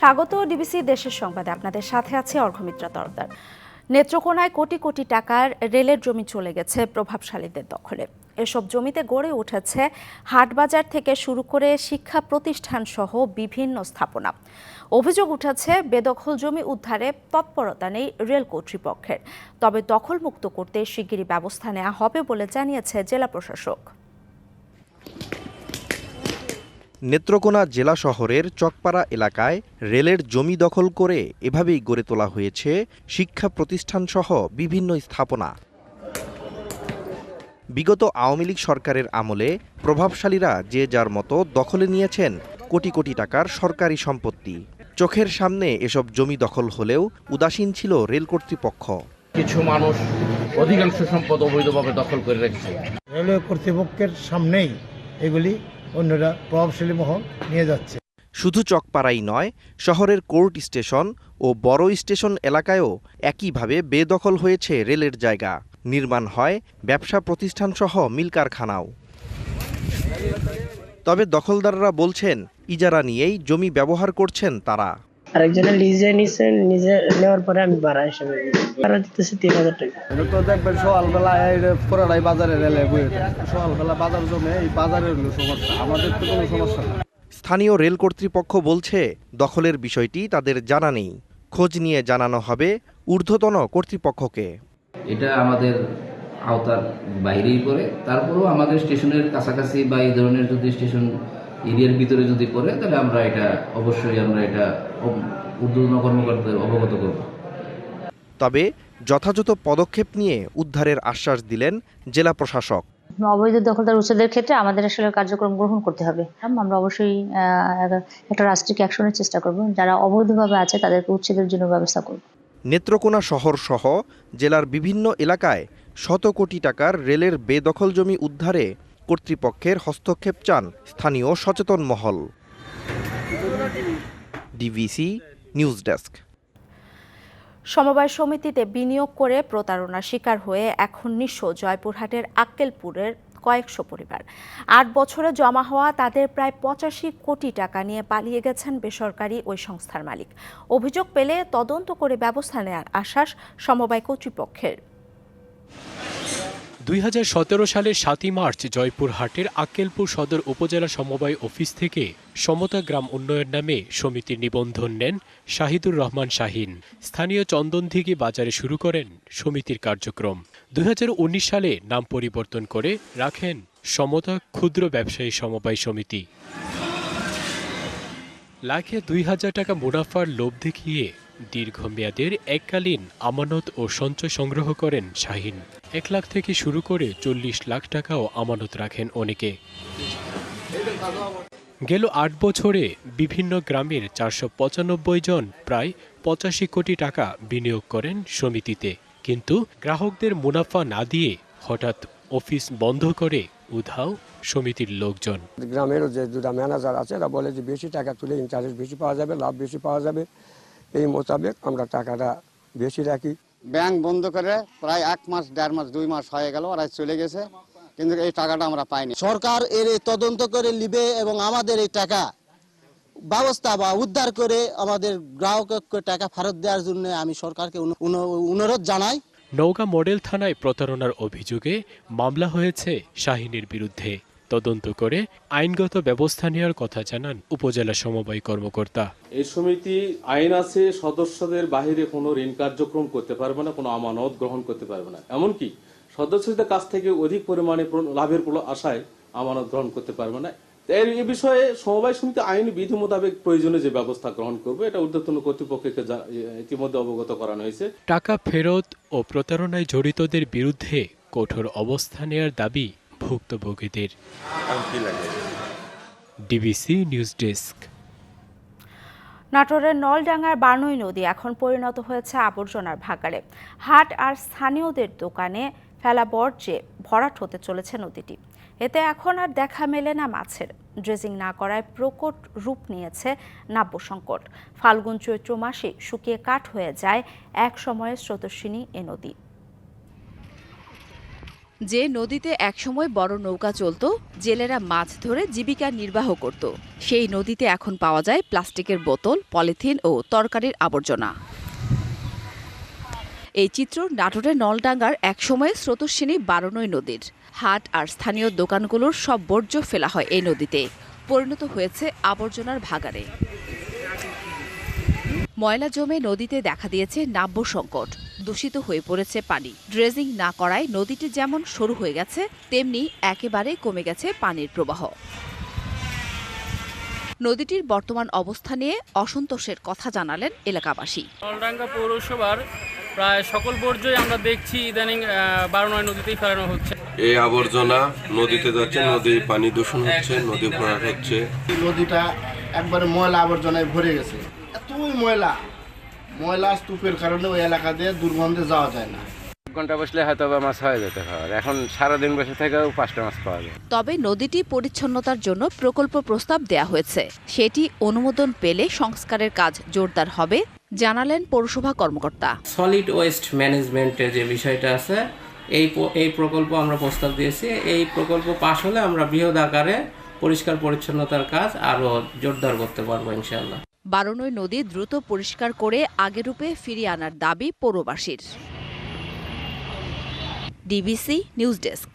স্বাগত ডিবিসি দেশের সংবাদে। আপনাদের সাথে আছে অর্ঘমিত্রা তরদার নেত্রকোনায় কোটি কোটি টাকার রেলের জমি চলে গেছে প্রভাবশালীদের দখলে। এসব জমিতে গড়ে উঠেছে হাটবাজার থেকে শুরু করে শিক্ষা প্রতিষ্ঠান সহ বিভিন্ন স্থাপনা। অভিযোগ উঠেছে, বেদখল জমি উদ্ধারে তৎপরতা নেই রেল কর্তৃপক্ষের। তবে দখলমুক্ত করতে শিগগিরই ব্যবস্থা নেওয়া হবে বলে জানিয়েছে জেলা প্রশাসক। নেত্রকোনা জেলা শহরের চকপাড়া এলাকায় রেলের জমি দখল করে এভাবেই গড়ে তোলা হয়েছে শিক্ষা প্রতিষ্ঠানসহ বিভিন্ন স্থাপনা। বিগত আওয়ামী লীগ সরকারের আমলে প্রভাবশালীরা যে যার মতো দখলে নিয়েছেন কোটি কোটি টাকার সরকারি সম্পত্তি। চোখের সামনে এসব জমি দখল হলেও উদাসীন ছিল রেল কর্তৃপক্ষ। কিছু মানুষ অধিকাংশ সম্পদ অবৈধভাবে দখল করে রেখেছে। রেলওয়ে কর্তৃপক্ষের সামনেই এগুলি অন্যরা প্রভাবশালী মহল নিয়ে যাচ্ছে। শুধু চকপাড়াই নয়, শহরের কোর্ট স্টেশন ও বড় স্টেশন এলাকায়ও একইভাবে বেদখল হয়েছে রেলের জায়গা। নির্মাণ হয় ব্যবসা প্রতিষ্ঠানসহ মিল কারখানাও। তবে দখলদাররা বলছেন, ইজারা নিয়েই জমি ব্যবহার করছেন তারা। আরেকজনের লিজে নিছে নিজে নেওয়ার পরে আমি ভাড়া হিসেবে ভাড়া দিতেছি তিন হাজার টাকা। তো দেখবেন সকালবেলা পুরোটাই বাজারে রেলে বয়ে থাকে। সকালবেলা বাজার জমে এই বাজারের সমস্যা। আমাদের তো কোনো সমস্যা না। স্থানীয় রেল কর্তৃপক্ষ বলছে দখলের বিষয়টি তাদের জানা নেই। খোঁজ নিয়ে জানানো হবে ঊর্ধ্বতন কর্তৃপক্ষকে। এটা আমাদের আওতার বাইরেই পড়ে। তারপরেও আমাদের স্টেশনের কাছাকাছি বা এই ধরনের যদি স্টেশন এরিয়ার ভিতরে যদি পড়ে তাহলে আমরা এটা অবশ্যই আমরা এটা অব- কর্মকর্তাদের অবগত করব। তবে যথাযথ পদক্ষেপ নিয়ে উদ্ধারের আশ্বাস দিলেন জেলা প্রশাসক। অবৈধ দখলদার উচ্ছেদের ক্ষেত্রে আমাদের আসলে কার্যক্রম গ্রহণ করতে হবে। আমরা অবশ্যই একটা রাষ্ট্রিক অ্যাকশনের চেষ্টা করব। যারা অবৈধভাবে আছে তাদেরকে উচ্ছেদের জন্য ব্যবস্থা করব। নেত্রকোনা শহর সহ জেলার বিভিন্ন এলাকায় শত কোটি টাকার রেলের বেদখল জমি উদ্ধারে কর্তৃপক্ষের হস্তক্ষেপ চান স্থানীয় সচেতন মহল। DVC news desk. সমবায় সমিতিতে বিনিয়োগ করে প্রতারণার শিকার হয়ে এখন নিঃস্ব জয়পুরহাটের আক্কেলপুরের কয়েকশো পরিবার। আট বছরে জমা হওয়া তাদের প্রায় পঁচাশি কোটি টাকা নিয়ে পালিয়ে গেছেন বেসরকারি ওই সংস্থার মালিক। অভিযোগ পেলে তদন্ত করে ব্যবস্থা নেওয়ার আশ্বাস সমবায় কর্তৃপক্ষের। দুই সালের সাতই মার্চ জয়পুরহাটের আক্কেলপুর সদর উপজেলা সমবায় অফিস থেকে সমতা গ্রাম উন্নয়ন নামে সমিতির নিবন্ধন নেন শাহিদুর রহমান শাহিন। স্থানীয় চন্দনদিঘি বাজারে শুরু করেন সমিতির কার্যক্রম। দুই হাজার উনিশ সালে নাম পরিবর্তন করে রাখেন সমতা ক্ষুদ্র ব্যবসায়ী সমবায় সমিতি। লাখে দুই হাজার টাকা মুনাফার লোভ দেখিয়ে দীর্ঘমেয়াদের এককালীন আমানত ও সঞ্চয় সংগ্রহ করেন শাহিন। এক লাখ থেকে শুরু করে চল্লিশ লাখ টাকাও আমানত রাখেন অনেকে। গেল আট বছরে বিভিন্ন গ্রামের চারশো পঁচানব্বই জন প্রায় পঁচাশি কোটি টাকা বিনিয়োগ করেন সমিতিতে। কিন্তু গ্রাহকদের মুনাফা না দিয়ে হঠাৎ অফিস বন্ধ করে উধাও সমিতির লোকজন। গ্রামের যে দুটা ম্যানেজার আছে, এরা বলে যে বেশি টাকা তুলে ইন্টারেস্ট বেশি পাওয়া যাবে, লাভ বেশি পাওয়া যাবে। এই মোতাবেক আমরা টাকাটা বেশি রাখি। ব্যাংক বন্ধ করে প্রায় এক মাস দেড় মাস দুই মাস হয়ে গেল ওরা চলে গেছে। কিন্তু এই টাকাটা আমরা পাইনি। সরকার এর তদন্ত করে নিবে এবং আমাদের এই টাকা ব্যবস্থা বা উদ্ধার করে আমাদের গ্রাহককে টাকা ফেরত দেওয়ার জন্য আমি সরকারকে অনু- অনু- অনুরোধ জানাই। নৌকা মডেল থানায় প্রতারণার অভিযোগে মামলা হয়েছে শাহিনীর বিরুদ্ধে। তদন্ত করে আইনগত ব্যবস্থা নেওয়ার কথা জানান উপজেলা সমবায় কর্মকর্তা। এই সমিতি আইন আছে সদস্যদের বাহিরে কোনো ঋণ কার্যক্রম করতে পারবে না কোনো আমানত গ্রহণ করতে পারবে না। এমনকি সদস্যদের কাছ থেকে অধিক পরিমাণে লাভের আশায় আমানত গ্রহণ করতে পারবে না। এর এ বিষয়ে সমবায় সমিতি আইন বিধি মোতাবেক প্রয়োজনীয় যে ব্যবস্থা গ্রহণ করবে এটা ঊর্ধ্বতন কর্তৃপক্ষকে ইতিমধ্যে অবগত করানো হয়েছে। টাকা ফেরত ও প্রতারণায় জড়িতদের বিরুদ্ধে কঠোর অবস্থা নেয়ার দাবি ভুক্তভোগীদের। ডিবিসি নিউজ ডেস্ক নাটোরের নলডাঙ্গার বার্নই নদী এখন পরিণত হয়েছে আবর্জনার ভাগাড়ে। হাট আর স্থানীয়দের দোকানে ফেলা বর্জ্যে ভরাট হতে চলেছে নদীটি। এতে এখন আর দেখা মেলে না মাছের। ড্রেজিং না করায় প্রকট রূপ নিয়েছে নাব্য সংকট। ফাল্গুন চৈত্র মাসে শুকিয়ে কাঠ হয়ে যায় এক সময়ের স্রোতস্বিনী এ নদী। যে নদীতে একসময় বড় নৌকা চলত, জেলেরা মাছ ধরে জীবিকা নির্বাহ করত। সেই নদীতে এখন পাওয়া যায় প্লাস্টিকের বোতল, পলিথিন ও তরকারির আবর্জনা। এই চিত্র নাটোরের নলডাঙ্গার একসময় স্রোতস্বিনী বারনই নদীর। হাট আর স্থানীয় দোকানগুলোর সব বর্জ্য ফেলা হয় এই নদীতে। পরিণত হয়েছে আবর্জনার ভাগারে ময়লা জমে নদীতে দেখা দিয়েছে নাব্য সংকট দূষিত হয়ে পড়েছে পানি। ড্রেজিং না করায় নদীটি যেমন সরু হয়ে গেছে তেমনি একেবারে কমে গেছে পানির প্রবাহ। নদীটির বর্তমান অবস্থা নিয়ে অসন্তোষের কথা জানালেন এলাকাবাসী। নলডাঙ্গা পৌরসভার প্রায় সকল বর্জ্যই আমরা দেখছি ইদানিং বারো নয় নদীতেই ফেলানো হচ্ছে। এই আবর্জনা নদীতে যাচ্ছে নদীর পানি দূষণ হচ্ছে নদী ভরাট হচ্ছে। নদীটা একবারে ময়লা আবর্জনায় ভরে গেছে। এতই ময়লা ময়লা স্তূপের কারণে ওই এলাকা দিয়ে দুর্গন্ধে যাওয়া যায় না। ঘণ্টা বসলে হয়তো মাছ হয়ে যেতে খাওয়ার এখন সারাদিন বসে থেকেও পাঁচটা মাছ পাওয়া যায়। তবে নদীটি পরিচ্ছন্নতার জন্য প্রকল্প প্রস্তাব দেয়া হয়েছে। সেটি অনুমোদন পেলে সংস্কারের কাজ জোরদার হবে জানালেন পৌরসভা কর্মকর্তা। সলিড ওয়েস্ট ম্যানেজমেন্টের যে বিষয়টা আছে এই এই প্রকল্প আমরা প্রস্তাব দিয়েছি। এই প্রকল্প পাশ হলে আমরা বৃহৎ আকারে পরিষ্কার পরিচ্ছন্নতার কাজ আরও জোরদার করতে পারব ইনশাআল্লাহ। বারনই নদী দ্রুত পরিষ্কার করে আগের রূপে ফিরিয়ে আনার দাবি পৌরবাসীর। DBC news desk.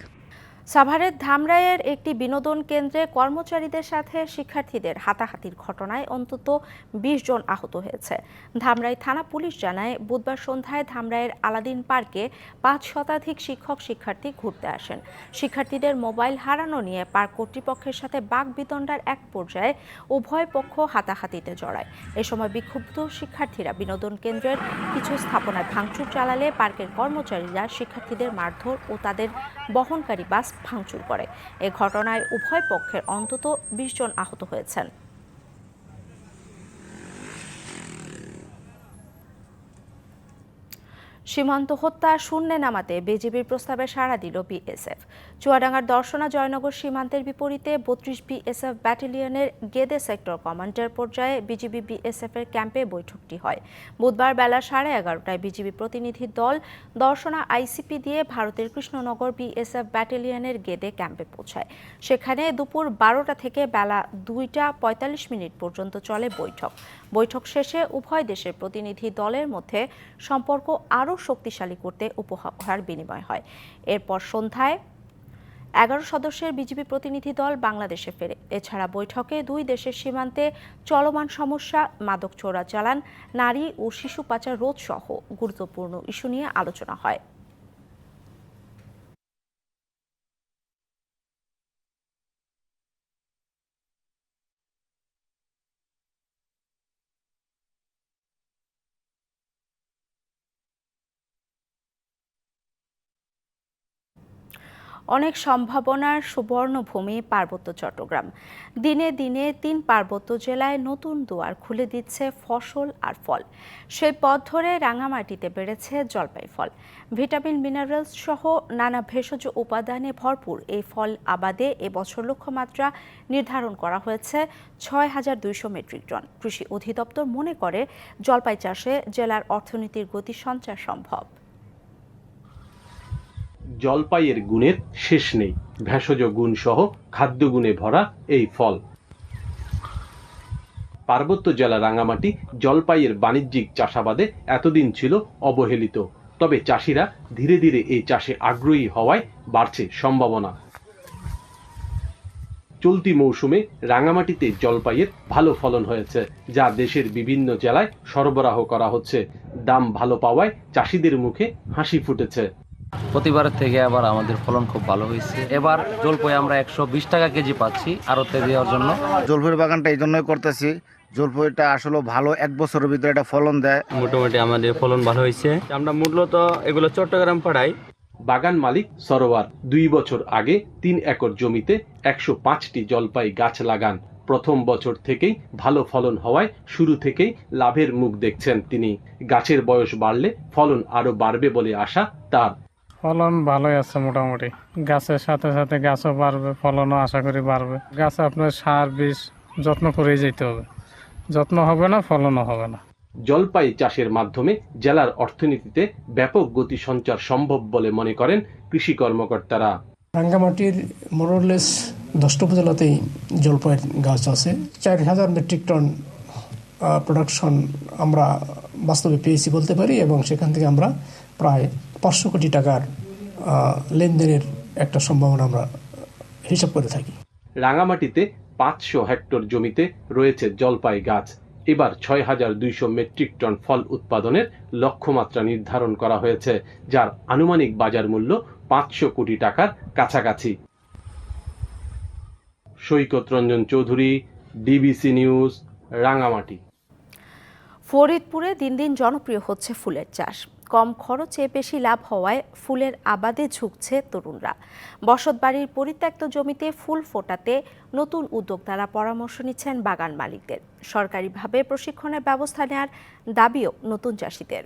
সাভারের ধামরাইয়ের একটি বিনোদন কেন্দ্রে কর্মচারীদের সাথে শিক্ষার্থীদের হাতাহাতির ঘটনায় অন্তত বিশ জন আহত হয়েছে। ধামরাই থানা পুলিশ জানায়, বুধবার সন্ধ্যায় ধামরাইয়ের আলাদিন পার্কে পাঁচ শতাধিক শিক্ষক শিক্ষার্থী ঘুরতে আসেন। শিক্ষার্থীদের মোবাইল হারানো নিয়ে পার্ক কর্তৃপক্ষের সাথে বাক বিতণ্ডার এক পর্যায়ে উভয় পক্ষ হাতাহাতিতে জড়ায়। এ সময় বিক্ষুব্ধ শিক্ষার্থীরা বিনোদন কেন্দ্রের কিছু স্থাপনায় ভাঙচুর চালালে পার্কের কর্মচারীরা শিক্ষার্থীদের মারধর ও তাদের বহনকারী বাস ভাঙচুর করে। এ ঘটনায় উভয় পক্ষের অন্তত বিশ জন আহত হয়েছেন। সীমান্ত হত্যা শূন্যে নামাতে বিজিবির প্রস্তাবে সাড়া দিল বিএসএফ। চুয়াডাঙ্গার দর্শনা জয়নগর সীমান্তের বিপরীতে বত্রিশ বিএসএফ ব্যাটালিয়নের গেদে সেক্টর কমান্ডার পর্যায়ে বিজিবি বিএসএফ এর ক্যাম্পে বৈঠকটি হয়। বুধবার বেলা সাড়ে এগারোটায় বিজিবি প্রতিনিধি দল দর্শনা আইসিপি দিয়ে ভারতের কৃষ্ণনগর বিএসএফ ব্যাটালিয়নের গেদে ক্যাম্পে পৌঁছায়। সেখানে দুপুর বারোটা থেকে বেলা দুইটা পঁয়তাল্লিশ মিনিট পর্যন্ত চলে বৈঠক। বৈঠক শেষে উভয় দেশের প্রতিনিধি দলের মধ্যে সম্পর্ক আরও শক্তিশালী করতে উপহার বিনিময় হয়। এরপর সন্ধ্যায় এগারো সদস্যের বিজেপি প্রতিনিধি দল বাংলাদেশে ফেরে। এছাড়া বৈঠকে দুই দেশের সীমান্তে চলমান সমস্যা মাদক চোরাচালান, নারী ও শিশু পাচার রোধ সহ গুরুত্বপূর্ণ ইস্যু নিয়ে আলোচনা হয়। অনেক সম্ভাবনার সুবর্ণভূমি পার্বত্য চট্টগ্রাম। দিনে দিনে তিন পার্বত্য জেলায় নতুন দুয়ার খুলে দিচ্ছে ফসল আর ফল। সেই পথ ধরে রাঙামাটিতে বেড়েছে জলপাই ফল ভিটামিন, মিনারেলস সহ নানা ভেষজ উপাদানে ভরপুর এই ফল আবাদে এবছর লক্ষ্যমাত্রা নির্ধারণ করা হয়েছে ছয় হাজার দুইশো মেট্রিক টন। কৃষি অধিদপ্তর মনে করে জলপাই চাষে জেলার অর্থনীতির গতি সঞ্চার সম্ভব। জলপাইয়ের গুণের শেষ নেই। ভেষজ গুণ সহ খাদ্য গুণে ভরা এই ফল। পার্বত্য জেলা রাঙামাটি জলপাইয়ের বাণিজ্যিক চাষাবাদে এতদিন ছিল অবহেলিত। তবে চাষিরা ধীরে ধীরে এই চাষে আগ্রহী হওয়ায় বাড়ছে সম্ভাবনা। চলতি মৌসুমে রাঙামাটিতে জলপাইয়ের ভালো ফলন হয়েছে, যা দেশের বিভিন্ন জেলায় সরবরাহ করা হচ্ছে। দাম ভালো পাওয়ায় চাষিদের মুখে হাসি ফুটেছে। প্রতিবারের থেকে আবার আমাদের ফলন খুব ভালো হয়েছে। এবার জলপাই আমরা একশো বিশ টাকা কেজি পাচ্ছি আড়তে দেওয়ার জন্য। জলপাইয়ের বাগানটা এই জন্যই করতেছি। জলপাইটা আসলে ভালো এক বছরের ভিতরে এটা ফলন দেয়। মোটামুটি আমাদের ফলন ভালো হয়েছে। আমরা মূলত এগুলো চট্টগ্রাম পাড়াই বাগান মালিক সরোয়ার দুই বছর আগে তিন একর জমিতে একশো পাঁচটি জলপাই গাছ লাগান। প্রথম বছর থেকেই ভালো ফলন হওয়ায় শুরু থেকেই লাভের মুখ দেখছেন তিনি। গাছের বয়স বাড়লে ফলন আরও বাড়বে বলে আশা তার। ফলন ভালোই আছে মোটামুটি। গাছের সাথে সাথে গাছও বাড়বে ফলনও আশা করি বাড়বে। গাছে আপনার সার বিষ যত্ন করেই যেতে হবে। যত্ন হবে না ফলনও হবে না। জলপাই চাষের মাধ্যমে জেলার অর্থনীতিতে ব্যাপক গতি সঞ্চার সম্ভব বলে মনে করেন কৃষি কর্মকর্তারা। রাঙ্গামাটির মোরলেস দশটা উপজেলাতেই জলপাইয়ের গাছ আছে। চার হাজার মেট্রিক টন প্রোডাকশন আমরা বাস্তবে পেয়েছি বলতে পারি এবং সেখান থেকে আমরা প্রায় পাঁচশো কোটি টাকার লেনদেনের একটা সম্ভাবনা আমরা হিসাব করে থাকি। রাঙামাটিতে পাঁচশো হেক্টর জমিতে রয়েছে জলপাই গাছ। এবার ছয় হাজার দুইশো মেট্রিক টন ফল উৎপাদনের লক্ষ্যমাত্রা নির্ধারণ করা হয়েছে যার আনুমানিক বাজার মূল্য পাঁচশো কোটি টাকার কাছাকাছি। Saikat Ranjan Chowdhury DBC news Rangamati. ফরিদপুরে দিন দিন জনপ্রিয় হচ্ছে ফুলের চাষ। কম খরচে বেশি লাভ হওয়ায় ফুলের আবাদে ঝুঁকছে তরুণরা। বসতবাড়ির পরিত্যক্ত জমিতে ফুল ফোটাতে নতুন উদ্যোক্তারা পরামর্শ নিচ্ছেন বাগান মালিকদের। সরকারিভাবে প্রশিক্ষণের ব্যবস্থা নেওয়ার দাবিও নতুন চাষিদের।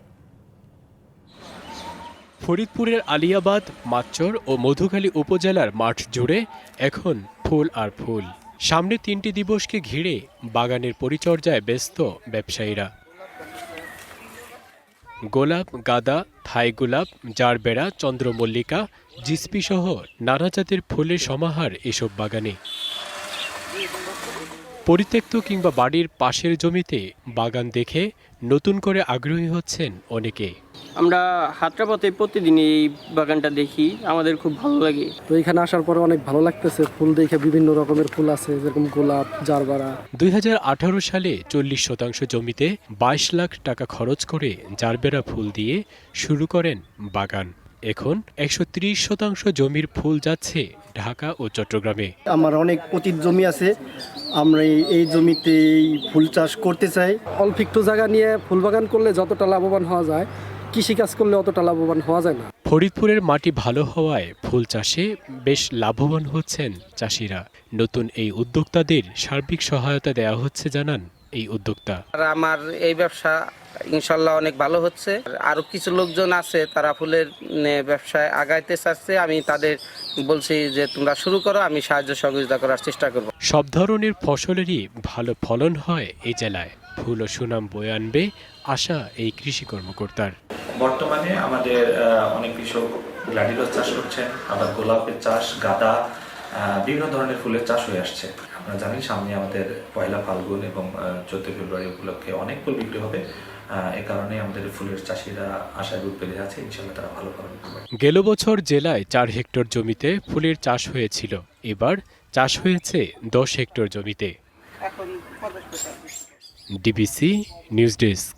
ফরিদপুরের আলিয়াবাদ, মাচ্চর ও মধুখালী উপজেলার মাঠ জুড়ে এখন ফুল আর ফুল। সামনে তিনটি দিবসকে ঘিরে বাগানের পরিচর্যায় ব্যস্ত ব্যবসায়ীরা। গোলাপ গাদা থাই গোলাপ জারবেড়া চন্দ্রমল্লিকা জিসপি সহ নানা জাতের ফুলের সমাহার এসব বাগানে। পরিত্যক্ত কিংবা বাড়ির পাশের জমিতে বাগান দেখে নতুন করে আগ্রহী হচ্ছেন অনেকে। আমরা হাটরাপথে প্রতিদিন এই বাগানটা দেখি আমাদের খুব ভালো লাগে। তো এখানে আসার পরে অনেক ভালো লাগতেছে ফুল দেখে বিভিন্ন রকমের ফুল আছে যেরকম গোলাপ জারবারা। দুই হাজার আঠারো সালে চল্লিশ শতাংশ জমিতে বাইশ লাখ টাকা খরচ করে জারবেরা ফুল দিয়ে শুরু করেন বাগান। এখন একশো ত্রিশ শতাংশ জমির ফুল যাচ্ছে ঢাকা ও চট্টগ্রামে। আমার অনেক অতীত জমি আছে। আমরা এই- জমিতে ফুল চাষ করতে চাই। অল্প একটু জায়গা নিয়ে ফুল বাগান করলে যতটা লাভবান হওয়া যায় কৃষি কাজ করলে অতটা লাভবান হওয়া যায় না। ফরিদপুরের মাটি ভালো হওয়ায় ফুল চাষে বেশ লাভবান হচ্ছেন চাষিরা। নতুন এই উদ্যোক্তাদের সার্বিক সহায়তা দেওয়া হচ্ছে জানান এই উদ্যোক্তা? আর আমার এই ব্যবসা ইনশাল্লাহ অনেক ভালো হচ্ছে। আরও কিছু লোকজন আছে তারা ফুলের ব্যবসায় আগাইতে চাচ্ছে। আমি তাদের বলছি যে তোমরা শুরু করো আমি সাহায্য সহযোগিতা করার চেষ্টা করব। সব ধরনের ফসলেরই ভালো ফলন হয় এই জেলায়। ফুল ও সুনাম বয়ে আনবে আশা এই কৃষি কর্মকর্তার। বর্তমানে আমাদের অনেক কৃষক গ্লাডিলস চাষ করছেন আবার গোলাপের চাষ গাঁদা বিভিন্ন ধরনের ফুলের চাষ হয়ে আসছে। আপনারা জানেন সামনে আমাদের পয়লা ফাল্গুন এবং চোদ্দ ফেব্রুয়ারি উপলক্ষে অনেক ফুল বিক্রি হবে। এ কারণে আমাদের ফুলের চাষিরা আশায় রূপ পেতে আছে ইনশাল্লাহ তারা ভালো ফলন গেল বছর জেলায় চার হেক্টর জমিতে ফুলের চাষ হয়েছিল। এবার চাষ হয়েছে দশ হেক্টর জমিতে। DBC news desk.